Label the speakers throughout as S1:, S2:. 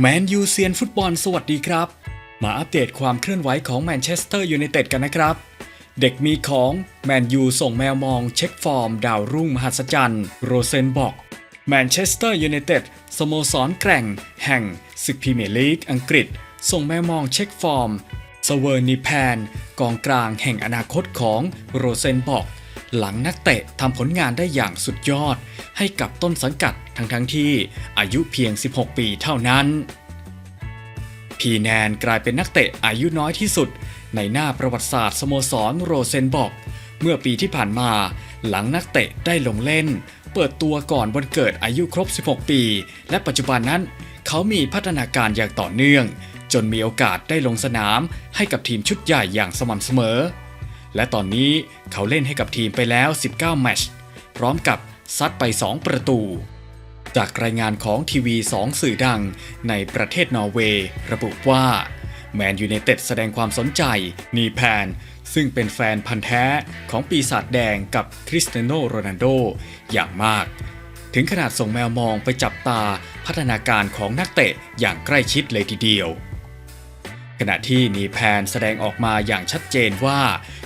S1: แมนยูเซียนฟุตบอลสวัสดีครับ มาอัปเดตความเคลื่อนไหวของแมนเชสเตอร์ยูไนเต็ดกันนะครับ เด็กมีของแมนยูส่งแมวมองเช็คฟอร์ม ดาวรุ่งมหัศจรรย์ โรเซนบอกแมนเชสเตอร์ยูไนเต็ดสโมสรแกร่ง แห่งศึกพรีเมียร์ลีกอังกฤษ ส่งแมวมองเช็คฟอร์มสเวอร์นิแพน กองกลางแห่งอนาคตของโรเซนบอก หลังนักเตะทำผลงานได้อย่างสุดยอด ให้กับต้นสังกัดทั้งทั้งที่อายุเพียง 16 ปีเท่านั้น พีแนนกลายเป็นนักเตะอายุน้อยที่สุด ในหน้าประวัติศาสตร์สโมสรโรเซนบอก เมื่อปีที่ผ่านมา หลังนักเตะได้ลงเล่น เปิดตัวก่อนวันเกิดอายุครบ 16 ปี และปัจจุบันนั้นเขามีพัฒนาการอย่างต่อเนื่อง จนมีโอกาสได้ลงสนามให้กับทีมชุดใหญ่อย่างสม่ำเสมอ และตอนนี้เขาเล่นให้กับทีมไปแล้ว 19 แมตช์พร้อมกับซัดไป 2 ประตู จากรายงานของทีวี 2 สื่อดังในประเทศนอร์เวย์ ระบุว่าแมนยู i นเต็ดแสดงความสนใจนีแพน ซึ่งเป็นแฟนพันธ์แท้ของปีศาจแดงกับคริสเตียโนโรนัลโดอย่างมาก ถึงขนาดส่งแมวมองไปจับตาพัฒนาการของนักเตะอย่างใกล้ชิดเลยทีเดียว ขณะที่นีแพนแสดงออกมาอย่างชัดเจนว่า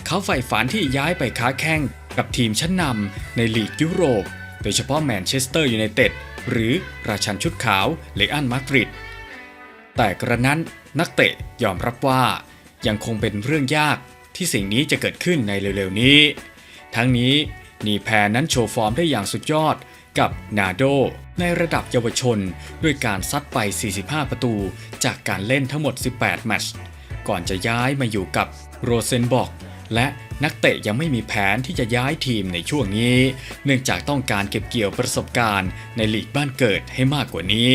S1: เขาใฝ่ฝันที่ย้ายไปค้าแข่งกับทีมชั้นนำในลีกยุโรป โดยเฉพาะแมนเชสเตอร์ยูไนเต็ดหรือราชันชุดขาวเลอันมาดริดแต่กระนั้นนักเตะยอมรับว่า ยังคงเป็นเรื่องยากที่สิ่งนี้จะเกิดขึ้นในเร็วๆนี้ ทั้งนี้นีแพนนั้นโชว์ฟอร์มได้อย่างสุดยอด กับนาโดในระดับเยาวชนด้วยการซัดไป 45 ประตู จากการเล่นทั้งหมด 18 แมตช์ ก่อนจะย้ายมาอยู่กับโรเซนบอกและนักเตะยังไม่มีแผนที่จะย้ายทีมในช่วงนี้ เนื่องจากต้องการเก็บเกี่ยวประสบการณ์ในลีกบ้านเกิดให้มากกว่านี้